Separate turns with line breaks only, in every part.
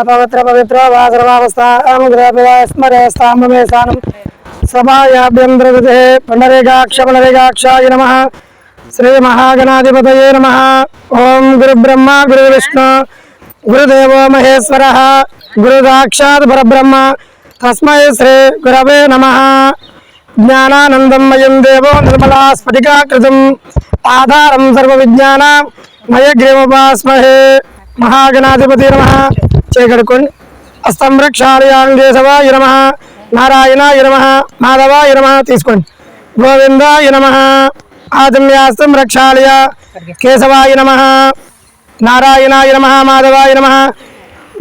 అపవిత్ర పవిత్ర వా స్థాంభమే స్మరే స్థామే స్థానం. సభాయాభ్యంతరగతే పుండరీకాక్ష నమ. శ్రీ మహాగణాధిపతయే నమ. ఓం గురుబ్రహ్మ గురు విష్ణు గురుదేవో మహేశ్వర. గురుదాక్షాత్ పరబ్రహ్మ. తస్మై శ్రీ గురవే నమ. జ్ఞానానందం మయం దేవో నిర్మలా స్ఫటికాకృతం ఆధారం సర్వ విజ్ఞానం మయగ్రీమోపాస్మహే మహాగణాధిపతి నమ. చేకడుకొని అస్తం రక్షాలయాంగేశవాయ నమ. నారాయణాయ నమ. మాధవాయ నమ. తీసుకోండి. గోవింద నమ. ఆజమ్యాస్తం రక్షాలయ కేశవాయ నమ. నారాయణాయ నమ. మాధవాయ నమ.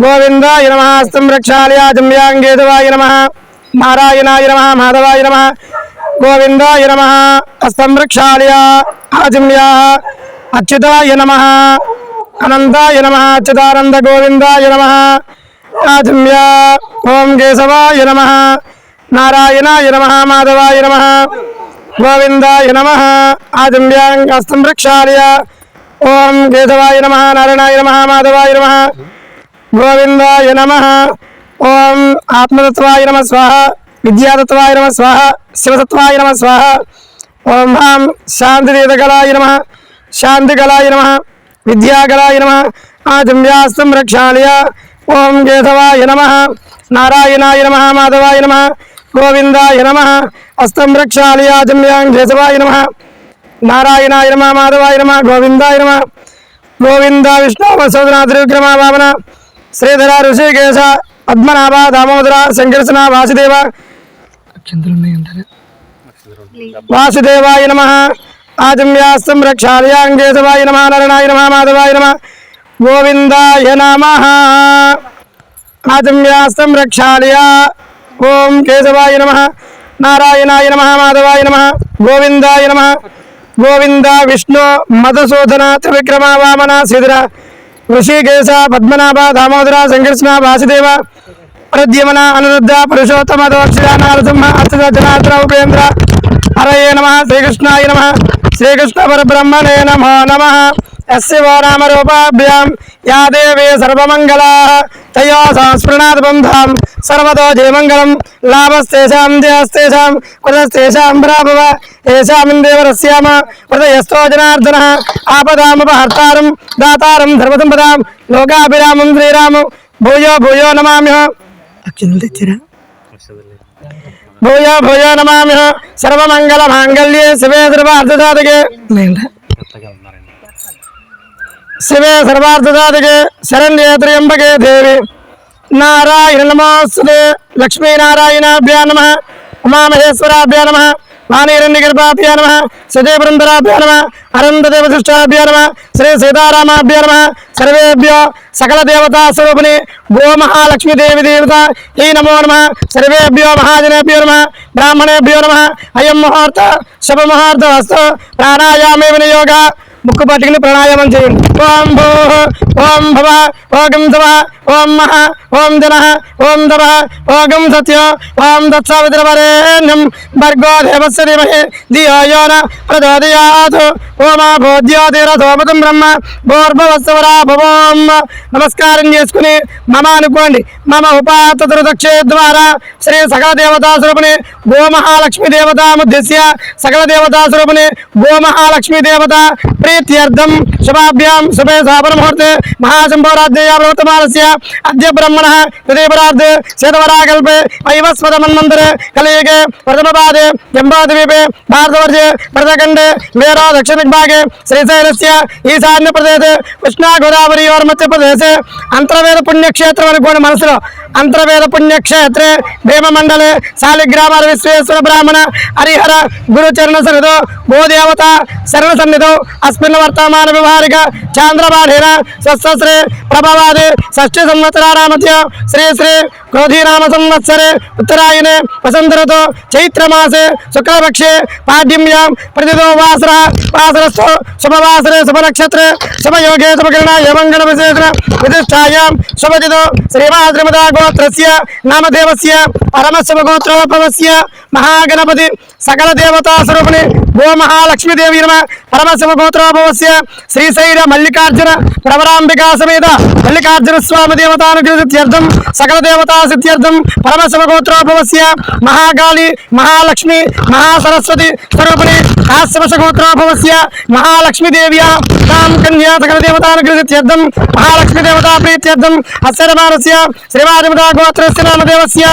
గోవిందాయ నమ. హస్తం రక్షాలయ ఆజమ్యాంగేశవాయ నమ. నారాయణాయ నమ. మాధవాయ నమ. గోవిందాయ నమ. అస్తం రక్షాలయ ఆజమ్యా అచ్యుతాయ నమ. అనంతాయ నమ అచ్యుతానంద గోవిందాయ నమ ఆజమ్య ఓం కేశవాయ నమ నారాయణాయ నమ మాధవాయ నమ గోవిందాయ నమ ఆజమ్యాంగస్తం ప్రక్షాళయ. ఓం కేశవాయ నమ నారాయణాయ నమ మాధవాయ నమ గోవిందాయ నమ ఓం ఆత్మతత్వాయ నమ స్వాహ విద్యాతత్వాయ నమ స్వాహ శివతత్వాయ నమ స్వాహ ఓం హాం శాంతిదేవకలాయ నమ శాంతికళాయ నమ విద్యాకలాయ నమ. ఆజమ్యాస్తం రక్షాళయ ఓం కేశవాయ నమ. నారాయణాయ నమ. మాధవాయ నమ. గోవిందాయ నమ. అస్తం రక్షాళయ ఆజమ్యాం కేశవాయ నమ. నారాయణాయ నమ. మాధవాయ నమ. గోవిందాయ నమ. గోవింద విష్ణు మసోదర త్రివిక్రమ వామన. శ్రీధర ఋషికేశ పద్మనాభ దామోదర సంకర్షణ వాసుదేవ. వాసుదేవాయ నమ. ఆదిమ్యాస్తం రక్షాలయాంగేశవాయ నమ నరణాయ నమ మాధవాయ నమ గోవిందాయ నమ ఆదిమ్యాస్తం రక్షాలయ ఓం కేశవాయ నమ నారాయణాయ నమ మాధవాయ నమ గోవిందాయ నమ గోవింద విష్ణు మధుసూదన త్రివిక్రమ వామన శ్రీధర ఋషికేశ పద్మనాభ దామోదర సంకృష్ణ వాసుదేవ ప్రద్యమన అనురుద్ధ పురుషోత్తమ దోక్ష నారసింహ అర్థ జనార్దన ఉపేంద్ర హరయే నమ శ్రీకృష్ణాయ నమ శ్రీకృష్ణ పరబ్రహ్మణే నమో నమ యస్యో నామరూపాభ్యాం యా దేవే సర్వమంగళా తయో సంస్పృణాత్ బంధాం సర్వతో జయమంగళం లాభస్తేషాం జయస్తేషాం కృతస్తేషాం ప్రాభవ ఏషామిందేవరస్యామ కృతయస్తో జనార్దన ఆపదాముపహర్తారం దాతారం ధర్మసంపదాం లోకాభిరామం శ్రీరామం భూయో భూయో నమామ్య అక్షంతలు తెచ్చిరా భూయో భూయో నమామ్య సర్వమంగళ మాంగళ్యే శివే సర్వార్థసాధకే. శివే సర్వార్థసాధకే. శరణ్యే త్ర్యంబకే దేవి. నారాయణ నమోస్తుతే లక్ష్మీనారాయణాభ్యా నమ. ఉమామహేశ్వరాభ్యా నమ. వాణీరణ్యగర్భాభ్యా నమ సజయపురంధరాభ్యా నమ అనంతదేవశిష్టాభ్యా నమ శ్రీ సీతారామాభ్యా నమ సర్వేభ్యో సకల దేవతా స్వరూపిణి గో మహాలక్ష్మీదేవి దేవత ఈ నమో నమ సర్వేభ్యో మహాజనేభ్యో నమ బ్రాహ్మణేభ్యో నమ అయం ముహూర్త శుభ ముహూర్త వస్తు ప్రాణాయామే వినియోగ ముక్కు పట్టుకుని ప్రాణాయామం చేయండి. ఓం భూ ఓం భవ ఓగం శవ ఓం మహ ఓం జన ఓం దవ ఓగం సత్యో ఓం దత్సావిద్రవరేణ్యం భర్గో దేవస్య ధీమహి ధియో యో న ప్రచోదయాత్. ఓమా భోజ్యోతిరథోపతం బ్రహ్మ భోర్భవస్వరా భవోం నమస్కారం చేసుకుని మమ అనుకోండి. మమ ఉపాతృదక్షే ద్వారా. శ్రీ సకల దేవతా స్వరూపిణి గో దేవతాముద్దేశ్య సకల దేవతా. స్వరూపిణి గో దేవత ప్రీత్యర్థం శుభాభ్యాం శుభే సాపన ముహూర్తే మహాశంభోరాధ్యయ ప్రవర్తమానస్య అద్య బ్రహ్మణ హృదయపరార్థే శతవరాకల్పే వైవస్వత మన్మంతరే కలియుగే ప్రథమపాదే జంబాద్వీపే భారతవర్షే భరతఖండే మేరా దక్షిణ విభాగే శ్రీశైలస్య ఈశాన్య ప్రదేశే కృష్ణా గోదావరి ఓర్ మధ్యప్రదేశ్ అంతర్వేద పుణ్యక్షేత్రం అనుకోని మనసులో అంతర్వేద పుణ్యక్షేత్రే భీమమండలే శాలిగ్రామాల విశ్వేశ్వర బ్రాహ్మణ హరిహర గురుచరణ సన్నిధో గోదేవత శరణ సన్నిధో అస్మిన్ వర్తమాన వ్యవహారిక చాంద్రబాధీన సంవత్సరే ప్రభవాది షష్ఠి సంవత్సరారామధ్య శ్రీ శ్రీ క్రోధీనామ సంవత్సరే ఉత్తరాయణే వసంతరతో చైత్రమాసే శుక్లపక్షే పాడ్యమ్యాం ప్రతిదో వాసర వాసరస్థు శుభవాసరే శుభనక్షత్రే శుభయోగే శుభకిరణాయ మంగళ విశేషణ ప్రతిష్టాయాం శుభదిదో శ్రీమాద్రిమదా గోత్రస్య నామదేవస్య పరమశివ గోత్రోద్భవస్య మహాగణపతి సకల దేవతా స్వరూపిణి గో మహాలక్ష్మీదేవి నమ. పరమశివ గోత్రోద్భవస్య శ్రీశైల మల్లికార్జున ప్రవరాం జగదంబికా సమేత మల్లికార్జున స్వామి దేవతానుగ్రహం సకల దేవతా సిద్ధ్యర్థం పరమశివ గోత్రోభవస్య మహాకాళి మహాలక్ష్మి మహాసరస్వతి స్వరూపిణి కాశ్యపశ గోత్రోభవస్య మహాలక్ష్మి దేవ్యా తాం కన్యా సకల దేవతానుగ్రహం మహాలక్ష్మి దేవతా ప్రీత్యర్థం అస్య రమానస్య శ్రీవాజమదా గోత్రస్య నామదేవస్య.